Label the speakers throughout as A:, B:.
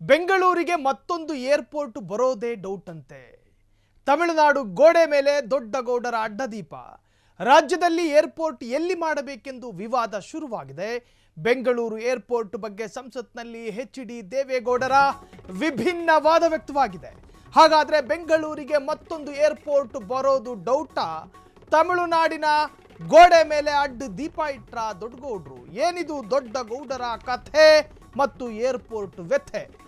A: ಬೆಂಗಳೂರಿಗೆ ಮತ್ತೊಂದು ಏರ್ಪೋರ್ಟ್ ಬರೋದೇ ಡೌಟ್ ಅಂತೆ ತಮಿಳುನಾಡು ಗೋಡೆ ಮೇಲೆ ದೊಡ್ಡ ಗೌಡರ ಅಡ್ಡದೀಪ. ರಾಜ್ಯದಲ್ಲಿ ಏರ್ಪೋರ್ಟ್ ಎಲ್ಲಿ ಮಾಡಬೇಕೆಂದು ವಿವಾದ ಶುರುವಾಗಿದೆ. ಬೆಂಗಳೂರು ಏರ್ಪೋರ್ಟ್ ಬಗ್ಗೆ ಸಂಸತ್ನಲ್ಲಿ ಎಚ್ ಡಿ ದೇವೇಗೌಡರ ವಿಭಿನ್ನವಾದ ವ್ಯಕ್ತವಾಗಿದೆ. ಹಾಗಾದ್ರೆ ಬೆಂಗಳೂರಿಗೆ ಮತ್ತೊಂದು ಏರ್ಪೋರ್ಟ್ ಬರೋದು ಡೌಟಾ? ತಮಿಳುನಾಡಿನ ಗೋಡೆ ಮೇಲೆ ಅಡ್ಡ ದೀಪ ಇಟ್ರ ದೊಡ್ಡಗೌಡ್ರು. ಏನಿದು ದೊಡ್ಡ ಗೌಡರ ಕಥೆ ಮತ್ತು ಏರ್ಪೋರ್ಟ್ ವ್ಯಥೆ?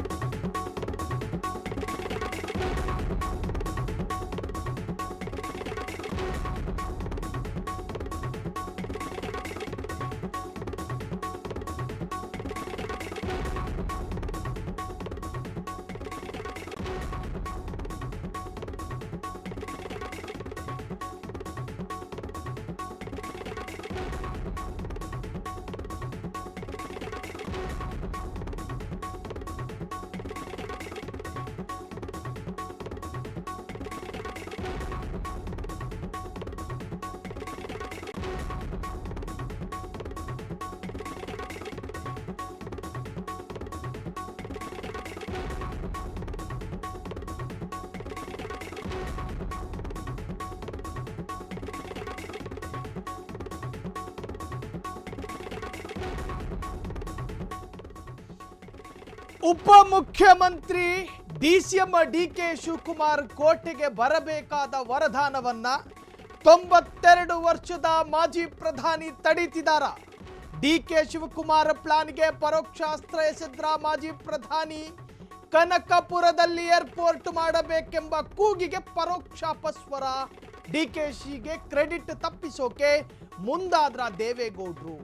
A: ಉಪಮುಖ್ಯಮಂತ್ರಿ ಡಿಸಿಎಂ ಡಿ ಕೆ ಶಿವಕುಮಾರ್ ಕೋಟೆಗೆ ಬರಬೇಕಾದ ವರದಾನವನ್ನ ತೊಂಬತ್ತೆರಡು ವರ್ಷದ ಮಾಜಿ ಪ್ರಧಾನಿ ತಡೀತಿದಾರ. ಡಿ ಕೆ ಶಿವಕುಮಾರ್ ಪ್ಲಾನ್ಗೆ ಪರೋಕ್ಷ ಅಸ್ತ್ರ ಎಸೆದ್ರ ಮಾಜಿ ಪ್ರಧಾನಿ ಕನಕಪುರದಲ್ಲಿ ಏರ್ಪೋರ್ಟ್ ಮಾಡಬೇಕೆಂಬ ಕೂಗಿಗೆ ಪರೋಕ್ಷ ಅಪಸ್ವರ. ಶಿಗೆ ಕ್ರೆಡಿಟ್ ತಪ್ಪಿಸೋಕೆ ಮುಂದಾದ್ರ ದೇವೇಗೌಡರು.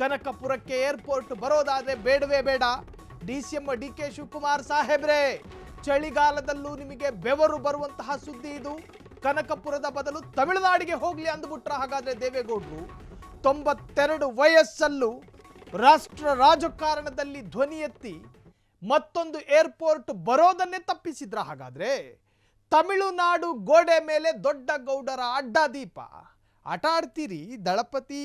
A: ಕನಕಪುರಕ್ಕೆ ಏರ್ಪೋರ್ಟ್ ಬರೋದಾದ್ರೆ ಬೇಡವೇ ಬೇಡ. D C D K Shivakumar ಸಾಹೇಬ್ರೆ, ಚಳಿಗಾಲದಲ್ಲೂ ನಿಮಗೆ ಬೆವರು ಬರುವಂತಹ ಸುದ್ದಿ ಇದು. ಕನಕಪುರದ ಬದಲು ತಮಿಳುನಾಡಿಗೆ ಹೋಗ್ಲಿ ಅಂದ್ಬಿಟ್ರ ಹಾಗಾದ್ರೆ ದೇವೇಗೌಡರು, ತೊಂಬತ್ತೆರಡು ವಯಸ್ಸಲ್ಲೂ ರಾಷ್ಟ್ರ ರಾಜಕಾರಣದಲ್ಲಿ ಧ್ವನಿ ಎತ್ತಿ ಮತ್ತೊಂದು ಏರ್ಪೋರ್ಟ್ ಬರೋದನ್ನೇ ತಪ್ಪಿಸಿದ್ರ ಹಾಗಾದ್ರೆ? ತಮಿಳುನಾಡು ಗೋಡೆ ಮೇಲೆ ದೊಡ್ಡ ಗೌಡರ ಅಡ್ಡದೀಪ ಆಟ ಆಡ್ತೀರಿ ದಳಪತಿ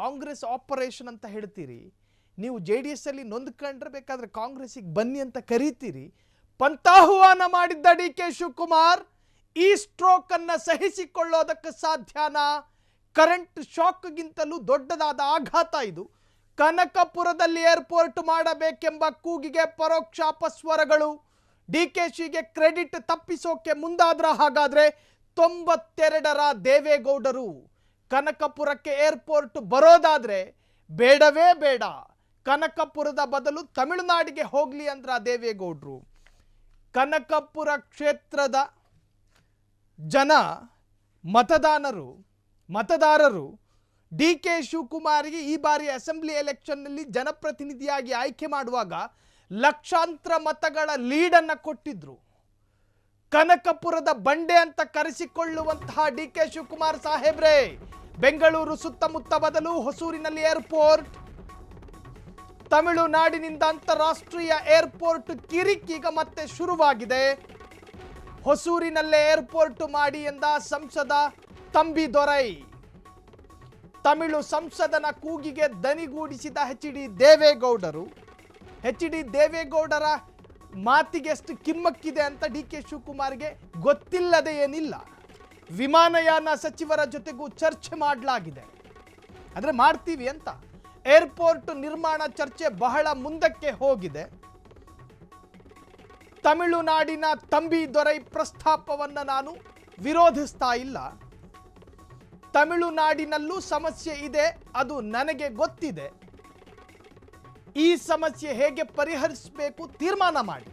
A: ಕಾಂಗ್ರೆಸ್ ಆಪರೇಷನ್ ಅಂತ ಹೇಳ್ತೀರಿ. ನೀವು ಜೆ ಡಿ ಎಸ್ ಅಲ್ಲಿ ನೊಂದ್ಕೊಂಡ್ರೆ ಬೇಕಾದ್ರೆ ಕಾಂಗ್ರೆಸ್ಸಿಗೆ ಬನ್ನಿ ಅಂತ ಕರೀತೀರಿ. ಪಂತಾಹ್ವಾನ ಮಾಡಿದ್ದ ಡಿ ಕೆ ಶಿವಕುಮಾರ್ ಈ ಸ್ಟ್ರೋಕ್ ಅನ್ನ ಸಹಿಸಿಕೊಳ್ಳೋದಕ್ಕೆ ಸಾಧ್ಯನಾ? ಕರೆಂಟ್ ಶಾಕ್ಗಿಂತಲೂ ದೊಡ್ಡದಾದ ಆಘಾತ ಇದು. ಕನಕಪುರದಲ್ಲಿ ಏರ್ಪೋರ್ಟ್ ಮಾಡಬೇಕೆಂಬ ಕೂಗಿಗೆ ಪರೋಕ್ಷ ಅಪಸ್ವರಗಳು ಡಿ ಕೆ ಶಿಗೆ ಕ್ರೆಡಿಟ್ ತಪ್ಪಿಸೋಕೆ ಮುಂದಾದ್ರ ಹಾಗಾದ್ರೆ ತೊಂಬತ್ತೆರಡರ ದೇವೇಗೌಡರು. ಕನಕಪುರಕ್ಕೆ ಏರ್ಪೋರ್ಟ್ ಬರೋದಾದ್ರೆ ಬೇಡವೇ ಬೇಡ. ಕನಕಪುರದ ಬದಲು ತಮಿಳುನಾಡಿಗೆ ಹೋಗಲಿ ಅಂದ್ರ ದೇವೇಗೌಡರು. ಕನಕಪುರ ಕ್ಷೇತ್ರದ ಜನ ಮತದಾನರು, ಮತದಾರರು ಡಿ ಕೆ ಶಿವಕುಮಾರ್ಗೆ ಈ ಬಾರಿ ಅಸೆಂಬ್ಲಿ ಎಲೆಕ್ಷನ್ನಲ್ಲಿ ಜನಪ್ರತಿನಿಧಿಯಾಗಿ ಆಯ್ಕೆ ಮಾಡುವಾಗ ಲಕ್ಷಾಂತರ ಮತಗಳ ಲೀಡನ್ನು ಕೊಟ್ಟಿದ್ರು. ಕನಕಪುರದ ಬಂಡೆ ಅಂತ ಕರೆಸಿಕೊಳ್ಳುವಂತಹ ಡಿ ಕೆ ಶಿವಕುಮಾರ್ ಸಾಹೇಬ್ರೆ, ಬೆಂಗಳೂರು ಸುತ್ತಮುತ್ತ ಬದಲು ಹೊಸೂರಿನಲ್ಲಿ ಏರ್ಪೋರ್ಟ್ ತಮಿಳುನಾಡಿನಿಂದ ಅಂತಾರಾಷ್ಟ್ರೀಯ ಏರ್ಪೋರ್ಟ್ ಕಿರಿಕೀಗ ಮತ್ತೆ ಶುರುವಾಗಿದೆ. ಹೊಸೂರಿನಲ್ಲೇ ಏರ್ಪೋರ್ಟ್ ಮಾಡಿ ಎಂದ ಸಂಸದ ತಂಬಿ ದೊರೈ. ತಮಿಳು ಸಂಸದನ ಕೂಗಿಗೆ ದನಿಗೂಡಿಸಿದ ಎಚ್ ಡಿ ದೇವೇಗೌಡರು. ಎಚ್ ಡಿ ದೇವೇಗೌಡರ ಮಾತಿಗೆ ಎಷ್ಟು ಕಿಮ್ಮಕ್ಕಿದೆ ಅಂತ ಡಿ ಕೆ ಶಿವಕುಮಾರ್ಗೆ ಗೊತ್ತಿಲ್ಲದೆ ಏನಿಲ್ಲ. ವಿಮಾನಯಾನ ಸಚಿವರ ಜೊತೆಗೂ ಚರ್ಚೆ ಮಾಡಲಾಗಿದೆ. ಅಂದರೆ ಮಾಡ್ತೀವಿ ಅಂತ. ಏರ್ಪೋರ್ಟ್ ನಿರ್ಮಾಣ ಚರ್ಚೆ ಬಹಳ ಮುಂದಕ್ಕೆ ಹೋಗಿದೆ. ತಮಿಳುನಾಡಿನ ತಂಬಿ ದೊರೈ ಪ್ರಸ್ತಾಪವನ್ನು ನಾನು ವಿರೋಧಿಸ್ತಾ ಇಲ್ಲ. ತಮಿಳುನಾಡಿನಲ್ಲೂ ಸಮಸ್ಯೆ ಇದೆ, ಅದು ನನಗೆ ಗೊತ್ತಿದೆ. ಈ ಸಮಸ್ಯೆ ಹೇಗೆ ಪರಿಹರಿಸಬೇಕು ತೀರ್ಮಾನ ಮಾಡಿ.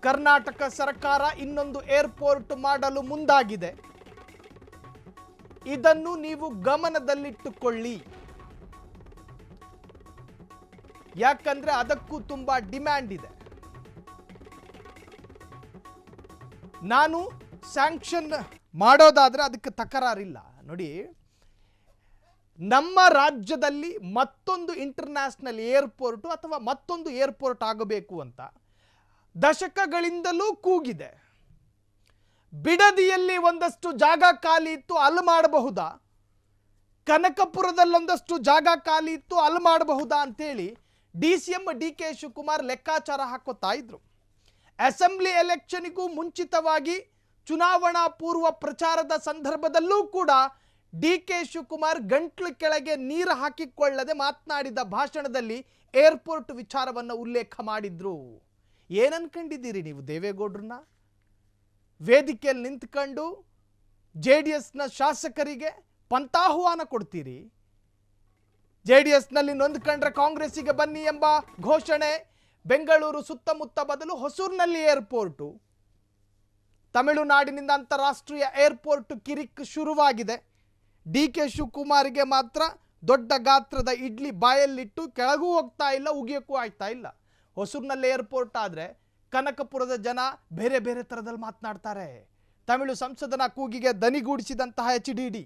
A: ಕರ್ನಾಟಕ ಸರ್ಕಾರ ಇನ್ನೊಂದು ಏರ್ಪೋರ್ಟ್ ಮಾಡಲು ಮುಂದಾಗಿದೆ. ಇದನ್ನು ನೀವು ಗಮನದಲ್ಲಿಟ್ಟುಕೊಳ್ಳಿ. ಯಾಕಂದ್ರೆ ಅದಕ್ಕೂ ತುಂಬಾ ಡಿಮ್ಯಾಂಡ್ ಇದೆ. ನಾನು ಸ್ಯಾಂಕ್ಷನ್ ಮಾಡೋದಾದ್ರೆ ಅದಕ್ಕೆ ತಕರಾರಿಲ್ಲ. ನೋಡಿ, ನಮ್ಮ ರಾಜ್ಯದಲ್ಲಿ ಮತ್ತೊಂದು ಇಂಟರ್ನ್ಯಾಷನಲ್ ಏರ್ಪೋರ್ಟು ಅಥವಾ ಮತ್ತೊಂದು ಏರ್ಪೋರ್ಟ್ ಆಗಬೇಕು ಅಂತ ದಶಕಗಳಿಂದಲೂ ಕೂಗಿದೆ. ಬಿಡದಿಯಲ್ಲಿ ಒಂದಷ್ಟು ಜಾಗ ಖಾಲಿ ಇತ್ತು, ಅಲ್ಲಿ ಮಾಡಬಹುದಾ? ಕನಕಪುರದಲ್ಲೊಂದಷ್ಟು ಜಾಗ ಖಾಲಿ ಇತ್ತು, ಅಲ್ಲಿ ಮಾಡಬಹುದಾ ಅಂತೇಳಿ D C M D K Shivakumar ಲೆಕ್ಕಾಚಾರ ಹಾಕೋತಾ ಇದ್ರು. ಅಸೆಂಬ್ಲಿ ಎಲೆಕ್ಷನ್ಗೂ ಮುಂಚಿತವಾಗಿ ಚುನಾವಣಾ ಪೂರ್ವ ಪ್ರಚಾರದ ಸಂದರ್ಭದಲ್ಲೂ ಕೂಡ ಡಿ ಕೆ ಶಿವಕುಮಾರ್ ಗಂಟ್ಲು ಕೆಳಗೆ ನೀರು ಹಾಕಿಕೊಳ್ಳದೆ ಮಾತನಾಡಿದ ಭಾಷಣದಲ್ಲಿ ಏರ್ಪೋರ್ಟ್ ವಿಚಾರವನ್ನು ಉಲ್ಲೇಖ ಮಾಡಿದ್ರು. ಏನನ್ಕೊಂಡಿದ್ದೀರಿ ನೀವು ದೇವೇಗೌಡ್ರನ್ನ? ವೇದಿಕೆಯಲ್ಲಿ ನಿಂತ್ಕೊಂಡು ಜೆ ಡಿ ಎಸ್ನ ಶಾಸಕರಿಗೆ ಪಂತಾಹ್ವಾನ ಕೊಡ್ತೀರಿ? ಜೆ ಡಿ ಎಸ್ನಲ್ಲಿ ನೊಂದ್ಕೊಂಡ್ರೆ ಕಾಂಗ್ರೆಸ್ಸಿಗೆ ಬನ್ನಿ ಎಂಬ ಘೋಷಣೆ, ಬೆಂಗಳೂರು ಸುತ್ತಮುತ್ತ ಬದಲು ಹೊಸೂರಿನಲ್ಲಿ ಏರ್ಪೋರ್ಟು. ತಮಿಳುನಾಡಿನಿಂದ ಅಂತಾರಾಷ್ಟ್ರೀಯ ಏರ್ಪೋರ್ಟ್ ಕಿರಿಕ್ ಶುರುವಾಗಿದೆ. ಡಿ ಕೆ ಶಿವಕುಮಾರ್ಗೆ ಮಾತ್ರ ದೊಡ್ಡ ಗಾತ್ರದ ಇಡ್ಲಿ ಬಾಯಲ್ಲಿಟ್ಟು ಕೆಳಗೂ ಹೋಗ್ತಾ ಇಲ್ಲ, ಉಗಿಯೋಕ್ಕೂ ಆಗ್ತಾ ಇಲ್ಲ. ಹೊಸೂರಿನಲ್ಲಿ ಏರ್ಪೋರ್ಟ್ ಆದರೆ ಕನಕಪುರದ ಜನ ಬೇರೆ ಬೇರೆ ಥರದಲ್ಲಿ ಮಾತನಾಡ್ತಾರೆ. ತಮಿಳು ಸಂಸದನ ಕೂಗಿಗೆ ದನಿಗೂಡಿಸಿದಂತಹ ಎಚ್ ಡಿ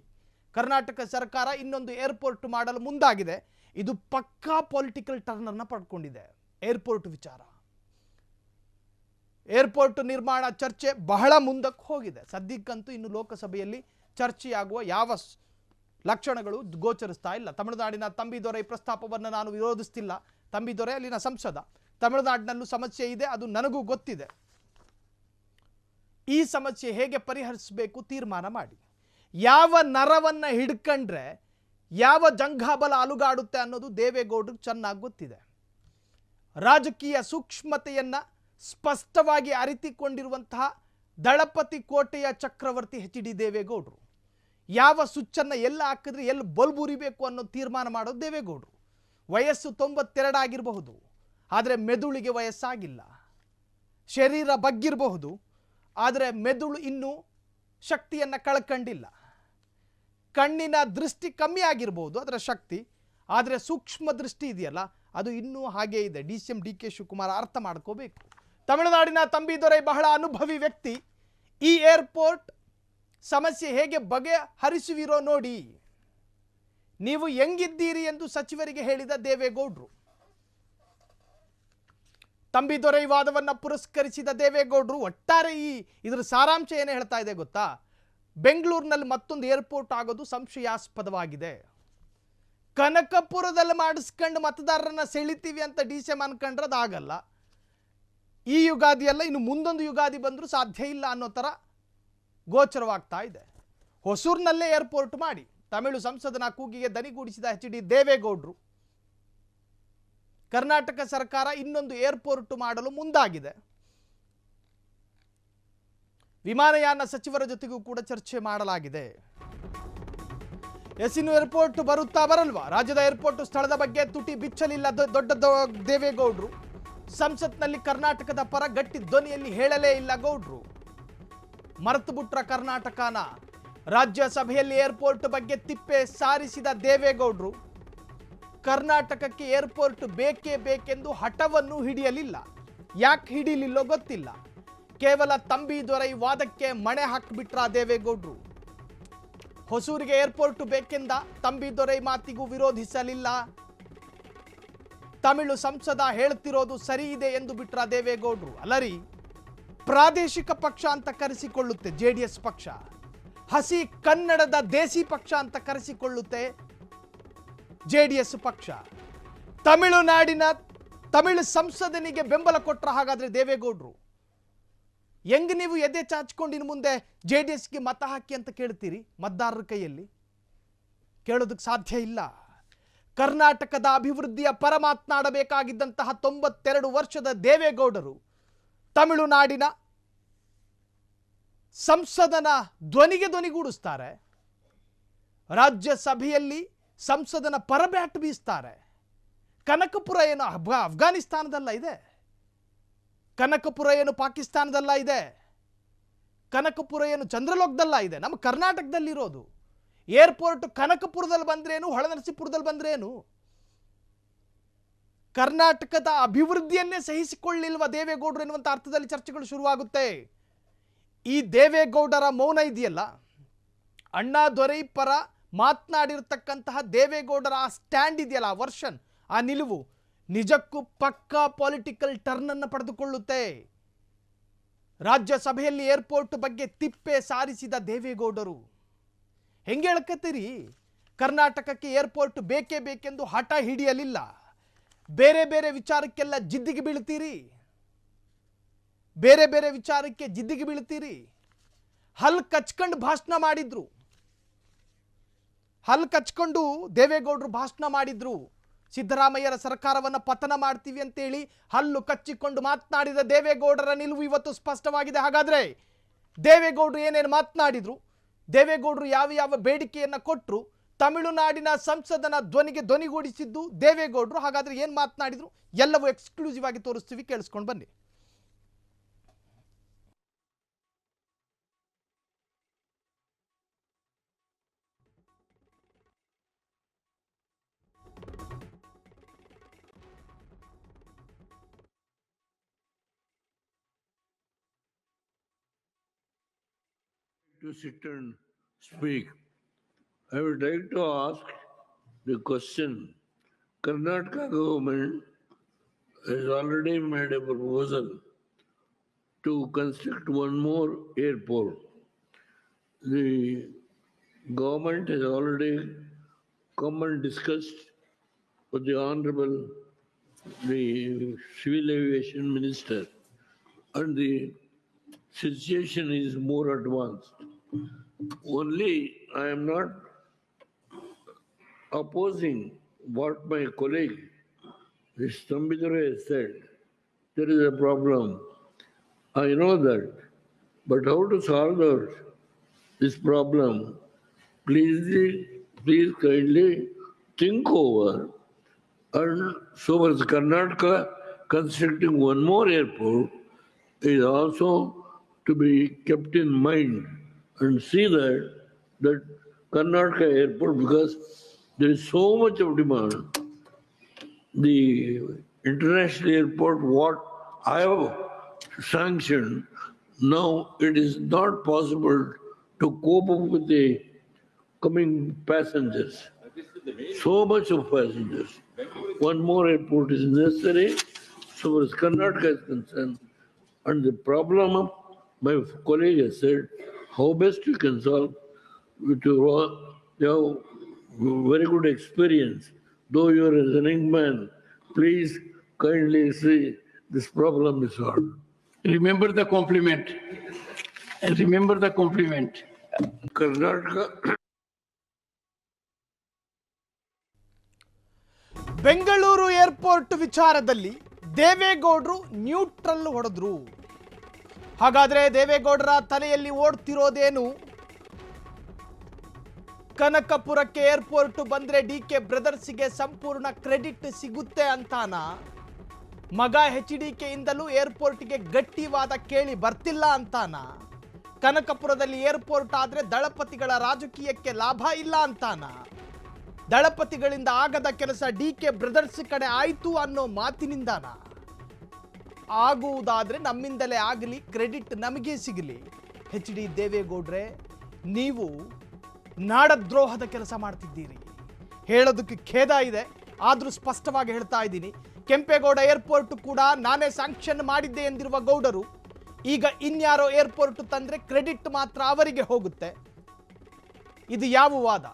A: ಕರ್ನಾಟಕ ಸರ್ಕಾರ ಇನ್ನೊಂದು ಏರ್ಪೋರ್ಟ್ ಮಾಡಲು ಮುಂದಾಗಿದೆ. ಇದು ಪಕ್ಕಾ ಪೊಲಿಟಿಕಲ್ ಟರ್ನರ್ನ ಪಡ್ಕೊಂಡಿದೆ. ಏರ್ಪೋರ್ಟ್ ವಿಚಾರ. ಏರ್ಪೋರ್ಟ್ ನಿರ್ಮಾಣ ಚರ್ಚೆ ಬಹಳ ಮುಂದಕ್ಕೆ ಹೋಗಿದೆ. ಸದ್ಯಕ್ಕಂತೂ ಇನ್ನು ಲೋಕಸಭೆಯಲ್ಲಿ ಚರ್ಚೆಯಾಗುವ ಯಾವ ಲಕ್ಷಣಗಳು ಗೋಚರಿಸ್ತಾ ಇಲ್ಲ. ತಮಿಳುನಾಡಿನ ತಂಬಿದೊರೆ ಪ್ರಸ್ತಾಪವನ್ನು ನಾನು ವಿರೋಧಿಸ್ತಿಲ್ಲ. ತಂಬಿದೊರೆ ಅಲ್ಲಿನ ಸಂಸದ. ತಮಿಳುನಾಡಿನಲ್ಲೂ ಸಮಸ್ಯೆ ಇದೆ, ಅದು ನನಗೂ ಗೊತ್ತಿದೆ. ಈ ಸಮಸ್ಯೆ ಹೇಗೆ ಪರಿಹರಿಸಬೇಕು ತೀರ್ಮಾನ ಮಾಡಿ. ಯಾವ ನರವನ್ನು ಹಿಡ್ಕಂಡ್ರೆ ಯಾವ ಜಂಘಾಬಲ ಅಲುಗಾಡುತ್ತೆ ಅನ್ನೋದು ದೇವೇಗೌಡರಿಗೆ ಚೆನ್ನಾಗಿ ಗೊತ್ತಿದೆ. ರಾಜಕೀಯ ಸೂಕ್ಷ್ಮತೆಯನ್ನು ಸ್ಪಷ್ಟವಾಗಿ ಅರಿತಿಕೊಂಡಿರುವಂತಹ ದಳಪತಿ ಕೋಟೆಯ ಚಕ್ರವರ್ತಿ ಎಚ್ ಡಿ ದೇವೇಗೌಡರು. ಯಾವ ಸುಚ್ಚನ್ನು ಎಲ್ಲ ಹಾಕಿದ್ರೆ ಎಲ್ಲಿ ಬಲ್ಬುರಿಬೇಕು ಅನ್ನೋ ತೀರ್ಮಾನ ಮಾಡೋದು ದೇವೇಗೌಡರು. ವಯಸ್ಸು ತೊಂಬತ್ತೆರಡು ಆಗಿರಬಹುದು. ಆದರೆ ಮೆದುಳಿಗೆ ವಯಸ್ಸಾಗಿಲ್ಲ. ಶರೀರ ಬಗ್ಗಿರಬಹುದು, ಆದರೆ ಮೆದುಳು ಇನ್ನೂ ಶಕ್ತಿಯನ್ನು ಕಳ್ಕಂಡಿಲ್ಲ. ಕಣ್ಣಿನ ದೃಷ್ಟಿ ಕಮ್ಮಿ ಆಗಿರ್ಬೋದು ಅದರ ಶಕ್ತಿ, ಆದರೆ ಸೂಕ್ಷ್ಮ ದೃಷ್ಟಿ ಇದೆಯಲ್ಲ, ಅದು ಇನ್ನೂ ಹಾಗೇ ಇದೆ. D C M D K Shivakumar ಅರ್ಥ ಮಾಡ್ಕೋಬೇಕು. ತಮಿಳುನಾಡಿನ ತಂಬಿದೊರೆ ಬಹಳ ಅನುಭವಿ ವ್ಯಕ್ತಿ. ಈ ಏರ್ಪೋರ್ಟ್ ಸಮಸ್ಯೆ ಹೇಗೆ ಬಗೆಹರಿಸುವಿರೋ ನೋಡಿ. ನೀವು ಹೆಂಗಿದ್ದೀರಿ ಎಂದು ಸಚಿವರಿಗೆ ಹೇಳಿದ ದೇವೇಗೌಡರು. ತಂಬಿದೊರೆ ವಾದವನ್ನು ಪುರಸ್ಕರಿಸಿದ ದೇವೇಗೌಡರು ಒಟ್ಟಾರೆ ಈ ಇದರ ಸಾರಾಂಶ ಏನೇ ಹೇಳ್ತಾ ಇದೆ ಗೊತ್ತಾ? ಬೆಂಗಳೂರಿನಲ್ಲಿ ಮತ್ತೊಂದು ಏರ್ಪೋರ್ಟ್ ಆಗೋದು ಸಂಶಯಾಸ್ಪದವಾಗಿದೆ. ಕನಕಪುರದಲ್ಲಿ ಮಾಡಿಸ್ಕೊಂಡು ಮತದಾರರನ್ನ ಸೆಳಿತೀವಿ ಅಂತ ಡಿ ಸಿ ಅನ್ಕೊಂಡ್ರೆ ಅದಾಗಲ್ಲ ಈ ಯುಗಾದಿ ಅಲ್ಲ ಇನ್ನು ಮುಂದೊಂದು ಯುಗಾದಿ ಬಂದರೂ ಸಾಧ್ಯ ಇಲ್ಲ ಅನ್ನೋ ಥರ ಗೋಚರವಾಗ್ತಾ ಇದೆ. ಹೊಸೂರಿನಲ್ಲೇ ಏರ್ಪೋರ್ಟ್ ಮಾಡಿ ತಮಿಳು ಸಂಸದನ ಕೂಗಿಗೆ ದನಿಗೂಡಿಸಿದ ಎಚ್ ಡಿ ದೇವೇಗೌಡರು. ಕರ್ನಾಟಕ ಸರ್ಕಾರ ಇನ್ನೊಂದು ಏರ್ಪೋರ್ಟ್ ಮಾಡಲು ಮುಂದಾಗಿದೆ. ವಿಮಾನಯಾನ ಸಚಿವರ ಜೊತೆಗೂ ಕೂಡ ಚರ್ಚೆ ಮಾಡಲಾಗಿದೆ. ಎಸಿನು ಏರ್ಪೋರ್ಟ್ ಬರುತ್ತಾ ಬರಲ್ವಾ? ರಾಜ್ಯದ ಏರ್ಪೋರ್ಟ್ ಸ್ಥಳದ ಬಗ್ಗೆ ತುಟಿ ಬಿಚ್ಚಲಿಲ್ಲ ದೊಡ್ಡ ದೇವೇಗೌಡರು. ಸಂಸತ್ನಲ್ಲಿ ಕರ್ನಾಟಕದ ಪರ ಗಟ್ಟಿ ಧ್ವನಿಯಲ್ಲಿ ಹೇಳಲೇ ಇಲ್ಲ ಗೌಡ್ರು. ಮರೆತು ಬಿಟ್ರ ಕರ್ನಾಟಕನ. ರಾಜ್ಯಸಭೆಯಲ್ಲಿ ಏರ್ಪೋರ್ಟ್ ಬಗ್ಗೆ ತಿಪ್ಪೆ ಸಾರಿಸಿದ ದೇವೇಗೌಡರು. ಕರ್ನಾಟಕಕ್ಕೆ ಏರ್ಪೋರ್ಟ್ ಬೇಕೇ ಬೇಕೆಂದು ಹಠವನ್ನು ಹಿಡಿಯಲಿಲ್ಲ. ಯಾಕೆ ಹಿಡಿಲಿಲ್ಲೋ ಗೊತ್ತಿಲ್ಲ. ಕೇವಲ ತಂಬಿ ದೊರೈ ವಾದಕ್ಕೆ ಮಣೆ ಹಾಕಿಬಿಟ್ರ ದೇವೇಗೌಡರು. ಹೊಸೂರಿಗೆ ಏರ್ಪೋರ್ಟ್ ಬೇಕೆಂದ ತಂಬಿ ದೊರೈ ಮಾತಿಗೂ ವಿರೋಧಿಸಲಿಲ್ಲ. ತಮಿಳು ಸಂಸದ ಹೇಳ್ತಿರೋದು ಸರಿ ಇದೆ ಎಂದು ಬಿಟ್ರ ದೇವೇಗೌಡರು. ಅಲ್ಲರಿ ಪ್ರಾದೇಶಿಕ ಪಕ್ಷ ಅಂತ ಕರೆಸಿಕೊಳ್ಳುತ್ತೆ ಜೆ ಡಿ ಎಸ್ ಪಕ್ಷ. ಹಸಿ ಕನ್ನಡದ ದೇಸಿ ಪಕ್ಷ ಅಂತ ಕರೆಸಿಕೊಳ್ಳುತ್ತೆ ಜೆ ಡಿ ಎಸ್ ಪಕ್ಷ. ತಮಿಳುನಾಡಿನ ತಮಿಳು ಸಂಸದನಿಗೆ ಬೆಂಬಲ ಕೊಟ್ರ ಹಾಗಾದ್ರೆ ದೇವೇಗೌಡರು. ಹೆಂಗ್ ನೀವು ಎದೆ ಚಾಚ್ಕೊಂಡು ಇನ್ನು ಮುಂದೆ ಜೆ ಡಿ ಎಸ್ಗೆ ಮತ ಹಾಕಿ ಅಂತ ಕೇಳ್ತೀರಿ ಮತದಾರರ ಕೈಯಲ್ಲಿ? ಕೇಳೋದಕ್ಕೆ ಸಾಧ್ಯ ಇಲ್ಲ. ಕರ್ನಾಟಕದ ಅಭಿವೃದ್ಧಿಯ ಪರಮಾತ್ನಾಡಬೇಕಾಗಿದ್ದಂತಹ ತೊಂಬತ್ತೆರಡು ವರ್ಷದ ದೇವೇಗೌಡರು ತಮಿಳುನಾಡಿನ ಸಂಸದನ ಧ್ವನಿಗೆ ಧ್ವನಿಗೂಡಿಸ್ತಾರೆ. ರಾಜ್ಯಸಭೆಯಲ್ಲಿ ಸಂಸದನ ಪರ ಬ್ಯಾಟ್ ಬೀಸ್ತಾರೆ. ಕನಕಪುರ ಏನು ಅಫ್ಘಾ ಅಫ್ಘಾನಿಸ್ತಾನದಲ್ಲ ಇದೆ. ಕನಕಪುರ ಏನು ಪಾಕಿಸ್ತಾನದಲ್ಲ ಇದೆ. ಕನಕಪುರ ಏನು ಚಂದ್ರಲೋಕದಲ್ಲ ಇದೆ. ನಮ್ಮ ಕರ್ನಾಟಕದಲ್ಲಿರೋದು. ಏರ್ಪೋರ್ಟ್ ಕನಕಪುರದಲ್ಲಿ ಬಂದ್ರೇನು, ಹೊಳನರಸೀಪುರದಲ್ಲಿ ಬಂದ್ರೇನು? ಕರ್ನಾಟಕದ ಅಭಿವೃದ್ಧಿಯನ್ನೇ ಸಹಿಸಿಕೊಳ್ಳಿಲ್ವ ದೇವೇಗೌಡರು ಎನ್ನುವಂಥ ಅರ್ಥದಲ್ಲಿ ಚರ್ಚೆಗಳು ಶುರುವಾಗುತ್ತೆ. ಈ ದೇವೇಗೌಡರ ಮೌನ ಇದೆಯಲ್ಲ. ಅಣ್ಣಾ ದೊರೈ ಪರ ಮಾತನಾಡಿರ್ತಕ್ಕಂತಹ ದೇವೇಗೌಡರ ಆ ಸ್ಟ್ಯಾಂಡ್ ಇದೆಯಲ್ಲ, ಆ ವರ್ಷನ್, ಆ ನಿಲುವು. ನಿಜಕ್ಕೂ ಪಕ್ಕಾ ಪೊಲಿಟಿಕಲ್ ಟರ್ನ್ ಅನ್ನು ಪಡೆದುಕೊಳ್ಳುತ್ತೆ. ರಾಜ್ಯಸಭೆಯಲ್ಲಿ ಏರ್ಪೋರ್ಟ್ ಬಗ್ಗೆ ತಿಪ್ಪೆ ಸಾರಿಸಿದ ದೇವೇಗೌಡರು. ಹೆಂಗೆ ಹೇಳ್ಕತ್ತೀರಿ? ಕರ್ನಾಟಕಕ್ಕೆ ಏರ್ಪೋರ್ಟ್ ಬೇಕೇ ಬೇಕೆಂದು ಹಠ ಹಿಡಿಯಲಿಲ್ಲ. ಬೇರೆ ಬೇರೆ ವಿಚಾರಕ್ಕೆಲ್ಲ ಜಿದ್ದಿಗೆ ಬೀಳ್ತೀರಿ? ಬೇರೆ ಬೇರೆ ವಿಚಾರಕ್ಕೆ ಜಿದ್ದಿಗೆ ಬೀಳ್ತೀರಿ? ಹಲ್ ಕಚ್ಕೊಂಡು ಭಾಷಣ ಮಾಡಿದ್ರು. ಹಲ್ ಕಚ್ಕೊಂಡು ದೇವೇಗೌಡರು ಭಾಷಣ ಮಾಡಿದ್ರು. ಸಿದ್ದರಾಮಯ್ಯರ ಸರ್ಕಾರವನ್ನು ಪತನ ಮಾಡ್ತೀವಿ ಅಂತೇಳಿ ಹಲ್ಲು ಕಚ್ಚಿಕೊಂಡು ಮಾತನಾಡಿದ ದೇವೇಗೌಡರ ನಿಲುವು ಇವತ್ತು ಸ್ಪಷ್ಟವಾಗಿದೆ. ಹಾಗಾದ್ರೆ ದೇವೇಗೌಡರು ಏನೇನು ಮಾತನಾಡಿದರು? ದೇವೇಗೌಡರು ಯಾವ ಯಾವ ಬೇಡಿಕೆಯನ್ನು ಕೊಟ್ಟರು ತಮಿಳುನಾಡಿನ ಸಂಸದನ ಧ್ವನಿಗೆ ಧ್ವನಿಗೂಡಿಸಿದ್ದು ದೇವೇಗೌಡರು. ಹಾಗಾದ್ರೆ ಏನು ಮಾತನಾಡಿದರು? ಎಲ್ಲವೂ ಎಕ್ಸ್ಕ್ಲೂಸಿವ್ ಆಗಿ ತೋರಿಸ್ತೀವಿ. ಕೇಳಿಸ್ಕೊಂಡು ಬನ್ನಿ.
B: To sit and speak. I would like to ask the question. Karnataka government has already made a proposal to construct one more airport. The government has already come and discussed with the Honorable the Civil Aviation Minister and the situation is more advanced. Only I am not opposing what my colleague, has said. There is a problem. I know that. But how to solve this problem? Please, please kindly think over. And so as Karnataka constructing one more airport is also to be kept in mind and see that that Karnataka airport because there is so much of demand. The international airport, what I have sanctioned, now it is not possible to cope up with the coming passengers. So much of passengers. One more airport is necessary, so far as Karnataka is concerned. And the problem, my colleague has said, how best you can solve with your, own- you have very good experience. Though you are a young man, please kindly see this problem is solved.
C: Remember the compliment. And remember the compliment.
B: Karnataka
A: Bengaluru airport ವಿಚಾರದಲ್ಲಿ ದೇವೇಗೌಡರು neutral ಹೊಡೆದ್ರು ಹಾಗಾದ್ರೆ ದೇವೇಗೌಡರ ತಲೆಯಲ್ಲಿ ಓಡ್ತಿರೋದೇನು? ಕನಕಪುರಕ್ಕೆ airport ಬಂದ್ರೆ D K ಬ್ರದರ್ಸ್ಗೆ ಸಂಪೂರ್ಣ ಕ್ರೆಡಿಟ್ ಸಿಗುತ್ತೆ ಅಂತಾನ? ಮಗ ಎಚ್ ಡಿ ಕೆಯಿಂದಲೂ ಏರ್ಪೋರ್ಟ್ಗೆ ಗಟ್ಟಿವಾದ ಕೇಳಿ ಬರ್ತಿಲ್ಲ ಅಂತಾನ? ಕನಕಪುರದಲ್ಲಿ ಏರ್ಪೋರ್ಟ್ ಆದ್ರೆ ದಳಪತಿಗಳ ರಾಜಕೀಯಕ್ಕೆ ಲಾಭ ಇಲ್ಲ ಅಂತಾನ? ದಳಪತಿಗಳಿಂದ ಆಗದ ಕೆಲಸ ಡಿ ಕೆ ಬ್ರದರ್ಸ್ ಕಡೆ ಆಯಿತು ಅನ್ನೋ ಮಾತಿನಿಂದಾನ? ಆಗುವುದಾದ್ರೆ ನಮ್ಮಿಂದಲೇ ಆಗಲಿ ಕ್ರೆಡಿಟ್ ನಮಗೆ ಸಿಗಲಿ. ಹೆಚ್ ಡಿ ದೇವೇಗೌಡ್ರೆ, ನೀವು ನಾಡದ್ರೋಹದ ಕೆಲಸ ಮಾಡ್ತಿದ್ದೀರಿ. ಹೇಳೋದಕ್ಕೆ ಖೇದ ಇದೆ, ಆದರೂ ಸ್ಪಷ್ಟವಾಗಿ ಹೇಳ್ತಾ ಇದ್ದೀನಿ. ಕೆಂಪೇಗೌಡ ಏರ್ಪೋರ್ಟ್ ಕೂಡ ನಾನೇ ಸ್ಯಾಂಕ್ಷನ್ ಮಾಡಿದ್ದೆ ಎಂದಿರುವ ಗೌಡರು. ಈಗ ಇನ್ಯಾರೋ ಏರ್ಪೋರ್ಟ್ ತಂದರೆ ಕ್ರೆಡಿಟ್ ಮಾತ್ರ ಅವರಿಗೆ ಹೋಗುತ್ತೆ. ಇದು ಯಾವ ವಾದ?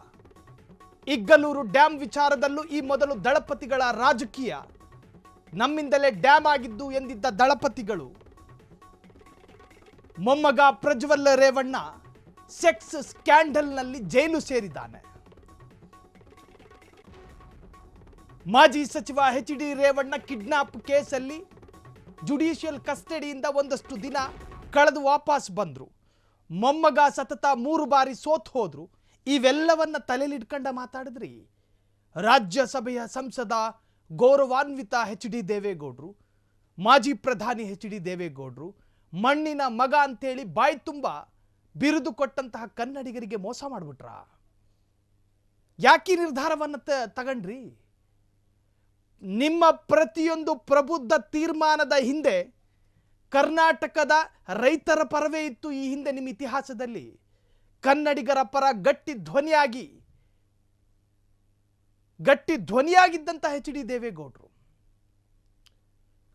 A: ಇಗ್ಗಲೂರು ಡ್ಯಾಮ್ ವಿಚಾರದಲ್ಲೂ ಈ ಮೊದಲು ದಳಪತಿಗಳ ರಾಜಕೀಯ. ನಮ್ಮಿಂದಲೇ ಡ್ಯಾಮ್ ಆಗಿದ್ದು ಎಂದಿದ್ದ ದಳಪತಿಗಳು. ಮೊಮ್ಮಗ ಪ್ರಜ್ವಲ್ ರೇವಣ್ಣ ಸೆಕ್ಸ್ ಸ್ಕ್ಯಾಂಡಲ್ನಲ್ಲಿ ಜೈಲು ಸೇರಿದ್ದಾನೆ. ಮಾಜಿ ಸಚಿವ ಎಚ್ ಡಿ ರೇವಣ್ಣ ಕಿಡ್ನಾಪ್ ಕೇಸಲ್ಲಿ ಜುಡಿಷಿಯಲ್ ಕಸ್ಟಡಿಯಿಂದ ಒಂದಷ್ಟು ದಿನ ಕಳೆದು ವಾಪಸ್ ಬಂದರು. ಮೊಮ್ಮಗ ಸತತ ಮೂರು ಬಾರಿ ಸೋತ್ ಹೋದ್ರು. ಇವೆಲ್ಲವನ್ನ ತಲೆಲಿಟ್ಕೊಂಡ ಮಾತಾಡಿದ್ರಿ. ರಾಜ್ಯಸಭೆಯ ಸಂಸದ ಗೌರವಾನ್ವಿತ ಹೆಚ್ ಡಿ ದೇವೇಗೌಡರು, ಮಾಜಿ ಪ್ರಧಾನಿ ಹೆಚ್ ಡಿ ದೇವೇಗೌಡರು, ಮಣ್ಣಿನ ಮಗ ಅಂತೇಳಿ ಬಾಯಿ ತುಂಬ ಬಿರುದು ಕೊಟ್ಟಂತಹ ಕನ್ನಡಿಗರಿಗೆ ಮೋಸ ಮಾಡಿಬಿಟ್ರ? ಯಾಕೆ ನಿರ್ಧಾರವನ್ನು ತ- ತಗೊಂಡ್ರಿ? ನಿಮ್ಮ ಪ್ರತಿಯೊಂದು ಪ್ರಬುದ್ಧ ತೀರ್ಮಾನದ ಹಿಂದೆ ಕರ್ನಾಟಕದ ರೈತರ ಪರವೇ ಇತ್ತು ಈ ಹಿಂದೆ ನಿಮ್ಮ ಇತಿಹಾಸದಲ್ಲಿ. ಕನ್ನಡಿಗರ ಪರ ಗಟ್ಟಿ ಧ್ವನಿಯಾಗಿ ಗಟ್ಟಿ ಧ್ವನಿಯಾಗಿದ್ದಂತಹ ಎಚ್ ಡಿ ದೇವೇಗೌಡರು.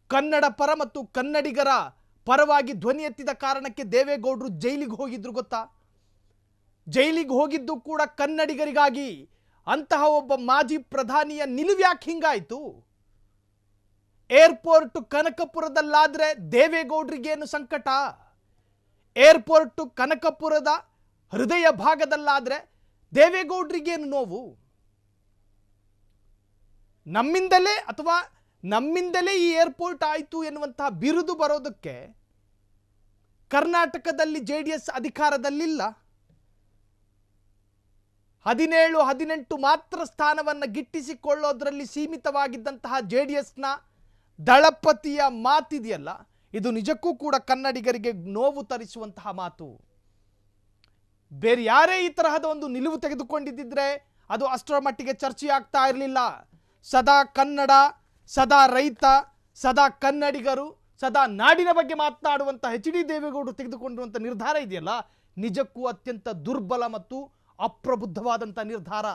A: ಕನ್ನಡ ಪರ ಮತ್ತು ಕನ್ನಡಿಗರ ಪರವಾಗಿ ಧ್ವನಿ ಎತ್ತಿದ ಕಾರಣಕ್ಕೆ ದೇವೇಗೌಡರು ಜೈಲಿಗೆ ಹೋಗಿದ್ರು ಗೊತ್ತಾ? ಜೈಲಿಗೆ ಹೋಗಿದ್ದು ಕೂಡ ಕನ್ನಡಿಗರಿಗಾಗಿ. ಅಂತಹ ಒಬ್ಬ ಮಾಜಿ ಪ್ರಧಾನಿಯ ನಿಲುವ್ಯಾಕೆ ಹಿಂಗಾಯಿತು? ಏರ್ಪೋರ್ಟ್ ಕನಕಪುರದಲ್ಲಾದ್ರೆ ದೇವೇಗೌಡರಿಗೇನು ಸಂಕಟ? ಏರ್ಪೋರ್ಟ್ ಕನಕಪುರದ ಹೃದಯ ಭಾಗದಲ್ಲಾದ್ರೆ ದೇವೇಗೌಡರಿಗೇನು ನೋವು? ನಮ್ಮಿಂದಲೇ ಅಥವಾ ನಮ್ಮಿಂದಲೇ ಈ ಏರ್ಪೋರ್ಟ್ ಆಯಿತು ಎನ್ನುವಂತಹ ಬಿರುದು ಬರೋದಕ್ಕೆ ಕರ್ನಾಟಕದಲ್ಲಿ ಜೆ ಡಿ ಎಸ್ ಅಧಿಕಾರದಲ್ಲಿಲ್ಲ. ಹದಿನೇಳು, ಹದಿನೆಂಟು ಮಾತ್ರ ಸ್ಥಾನವನ್ನು ಗಿಟ್ಟಿಸಿಕೊಳ್ಳೋದ್ರಲ್ಲಿ ಸೀಮಿತವಾಗಿದ್ದಂತಹ ಜೆ ಡಿ ಎಸ್ನ ದಳಪತಿಯ ಮಾತಿದೆಯಲ್ಲ, ಇದು ನಿಜಕ್ಕೂ ಕೂಡ ಕನ್ನಡಿಗರಿಗೆ ನೋವು ತರಿಸುವಂತಹ ಮಾತು. ಬೇರೆ ಯಾರೇ ಈ ತರಹದ ಒಂದು ನಿಲುವು ತೆಗೆದುಕೊಂಡಿದ್ದರೆ ಅದು ಅಷ್ಟರ ಮಟ್ಟಿಗೆ ಚರ್ಚೆಯಾಗ್ತಾ ಇರಲಿಲ್ಲ. ಸದಾ ಕನ್ನಡ, ಸದಾ ರೈತ, ಸದಾ ಕನ್ನಡಿಗರು, ಸದಾ ನಾಡಿನ ಬಗ್ಗೆ ಮಾತನಾಡುವಂಥ ಎಚ್ ಡಿ ದೇವೇಗೌಡರು ತೆಗೆದುಕೊಂಡಿರುವಂಥ ನಿರ್ಧಾರ ಇದೆಯಲ್ಲ? ನಿಜಕ್ಕೂ ಅತ್ಯಂತ ದುರ್ಬಲ ಮತ್ತು ಅಪ್ರಬುದ್ಧವಾದಂಥ ನಿರ್ಧಾರ.